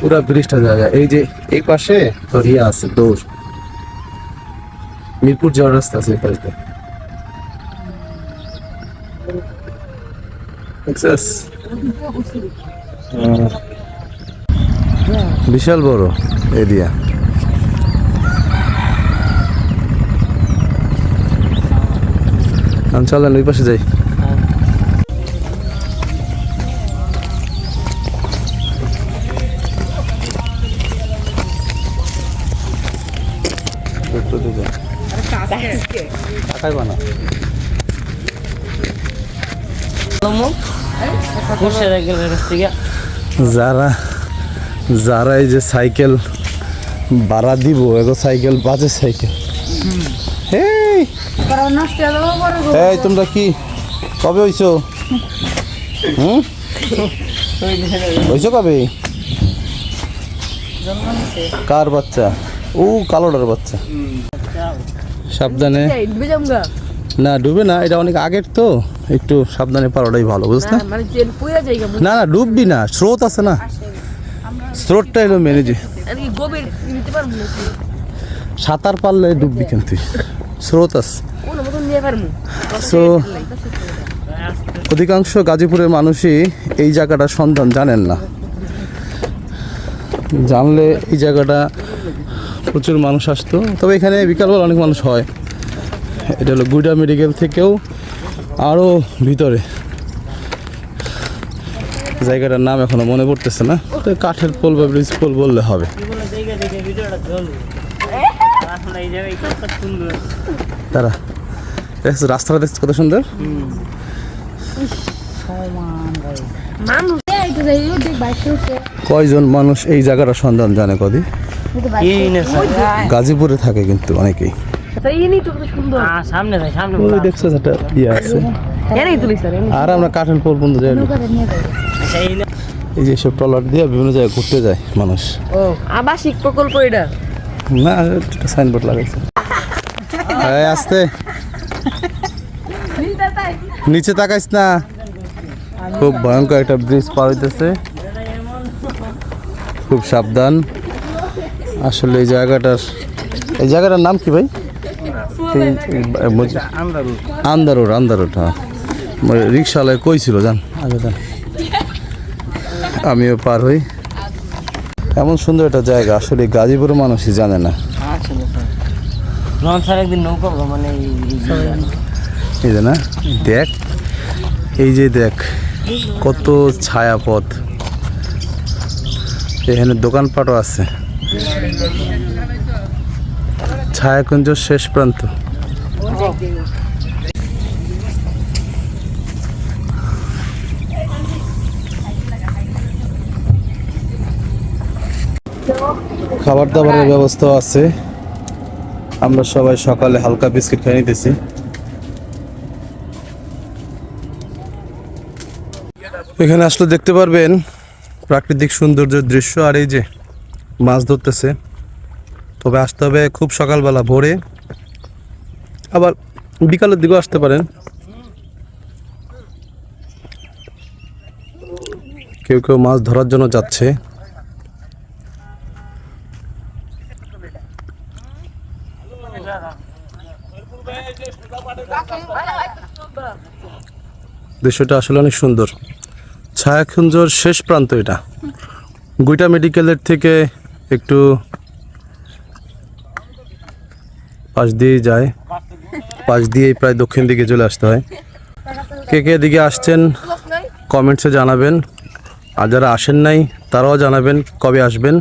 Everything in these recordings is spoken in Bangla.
পুরা ব্রিজটা জায়গা। এই যে এই পাশে তোর ইয়ে আছে, দৌড়। মিরপুর যাওয়ার রাস্তা আছে এই পাশে। বিশাল বড় এরিয়া। চলেন ওই পাশে যাই। টাকাই বানা। যারা যারা এই যে সাইকেল ভাড়া দিব এগো সাইকেল বাজে সাইকেল। এই তোমরা কি কবে হইছো? হুম? হইছো। কবে? কার বাচ্চা? ও কালোটার বাচ্চা। সাবধানে। না ডুবে না এটা অনেক আগের তো। একটু সাবধানে পারোটাই ভালো বুঝলে মানে না না ডুববি না স্রোত আছে না। স্রোতটা এলো মেনে যে সাঁতার পারলে ডুববি কিন্তু। স্রোত আছে। কোন মতন নিয়ে পারব? সো অধিকাংশ গাজীপুরের মানুষই এই জায়গাটার সন্ধান জানেন না। জানলে এই জায়গাটা প্রচুর মানুষ আসতো। তবে এখানে বিকালবেলা অনেক মানুষ হয়। এটা হলো গুইডা মেডিকেল থেকেও আরও ভিতরে। জায়গাটার নাম এখনও মনে পড়তেছে না। তো কাঠের পোল বা ব্রিজ পোল বললে হবে। তারা দেখছ রাস্তাটা দেখছ কত সুন্দর? কয়জন মানুষ এই জায়গাটার সন্ধান জানে কদি? গাজীপুরে থাকে কিন্তু অনেকেই। একটা ইয়ে আর আমরা কাঠের পোল বন্ধু যাই এই যে সব ট্রলার দিয়ে বিভিন্ন জায়গায় ঘুরতে যায় মানুষ। ও আবাসিক প্রকল্প এটা? না একটা সাইনবোর্ড লাগাইছে। এই আসতে। নিচে তাকাইস না। খুব ভয়ঙ্কর একটা ব্রিজ পার হইতেছে। খুব সাবধান। আসলে এই জায়গাটার এই জায়গাটার নাম কি ভাই? আন্দারোড আন্দারোড হ্যাঁ। রিক্সাওয়ালায় কইছিল জান? আগে যান আমিও পার হই। এমন সুন্দর একটা জায়গা আসলে গাজীপুরের মানুষই জানে না। নৌকা মানে এই যে না দেখ এই যে দেখ কত ছায়াপথ। এখানে দোকানপাটও আছে। ছায়াকুঞ্জ শেষ প্রান্ত। খাবার দাবারের ব্যবস্থা আছে। আমরা সবাই সকালে হালকা বিস্কিট খেয়ে নিতেছি। এখানে আসলে দেখতে পারবেন প্রাকৃতিক সৌন্দর্যের দৃশ্য আর এই যে মাছ ধরতেছে। তবে আসতে হবে খুব সকালবেলা ভোরে। আবার বিকালের দিকেও আসতে পারেন। কেউ কেউ মাছ ধরার জন্য যাচ্ছে। দৃশ্যটা আসলে অনেক সুন্দর। ছায়াখুঞ্জর শেষ প্রান্ত এটা। গুইটা মেডিকেলের থেকে একটু পাশ দিয়ে যায়। পাশ দিয়েই প্রায় দক্ষিণ দিকে চলে আসতে হয়। কে কে দিকে আসছেন কমেন্টসে জানাবেন। আর যারা আসেন নাই, তারাও জানাবেন কবে আসবেন।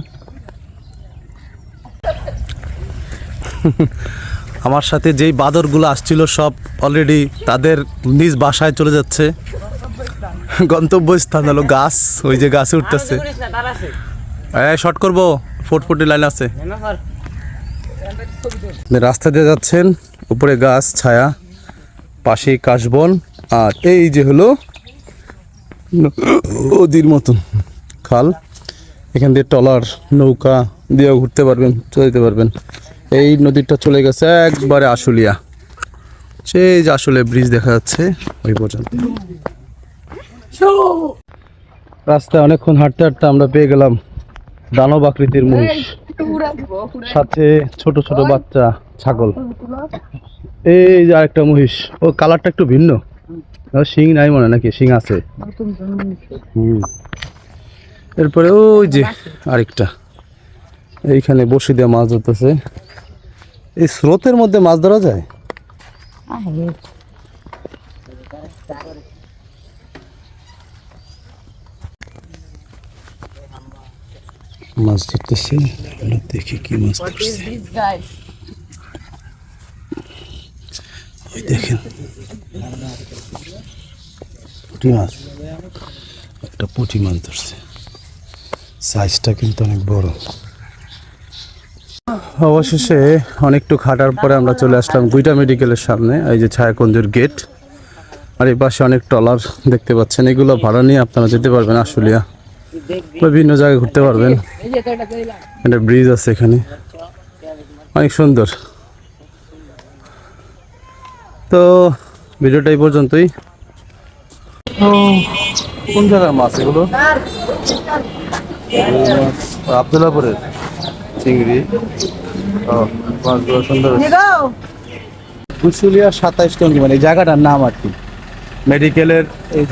আমার সাথে যেই বাদরগুলো আসছিল সব অলরেডি তাদের নিজ বাসায় চলে যাচ্ছে। গন্তব্যস্থান হলো গাছ, ওই যে গাছে উঠতেছে। এই শর্ট করব। ফুটফুটি লাইন আছে। রাস্তা দিয়ে যাচ্ছেন, উপরে গাছ, ছায়া পাশে কাশবন, আর এই যে হলো নদীর মতন খাল। এখান দিয়ে টলার নৌকা দিয়েও ঘুরতে পারবেন চলে যেতে পারবেন। এই নদীটা চলে গেছে একবারে আশুলিয়া। সেই যে আসলে ব্রিজ দেখা যাচ্ছে, ওই পর্যন্ত। রাস্তায় অনেকক্ষণ হাঁটতে হাঁটতে আমরা পেয়ে গেলাম দানব আকৃতির মহিষ। সাথে ছোট ছোট বাচ্চা ছাগল। এই যে আরেকটা মহিষ। ও কালারটা একটু ভিন্ন। শিং নাই মনে নাকি? শিং আছে। হুম। এরপরে ওই যে আরেকটা। এইখানে বসে দিয়ে মাছ ধরতেছে। এই স্রোতের মধ্যে মাছ ধরা যায়? মাছ ধরতেছে আমরা দেখি কি মাছ ধরছে ওই দেখেন পুঁটি মাছ একটা পুঁটি মাছ ধরছে। সাইজটা কিন্তু অনেক বড়। অবশেষে অনেকটু খাটার পরে আমরা চলে আসলাম গুইটা মেডিকেলের সামনে এই যে ছায়াকুঞ্জের গেট। আর এই পাশে অনেক ট্রলার দেখতে পাচ্ছেন এগুলো ভাড়া নিয়ে আপনারা যেতে পারবেন আশুলিয়া। বিভিন্ন জায়গায় ঘুরতে পারবেন। একটা ব্রিজ আছে এখানে। অনেক সুন্দর। তো ভিডিওটা এই পর্যন্তই। ও, কোন জায়গার মাছ এগুলো? আবদুল্লাপুরের চিংড়ি। ও মাছগুলো সুন্দর কুশুলিয়া সাতাইশ টঙ্গি মানে এই জায়গাটার নাম আর কি। মেডিকেলের এই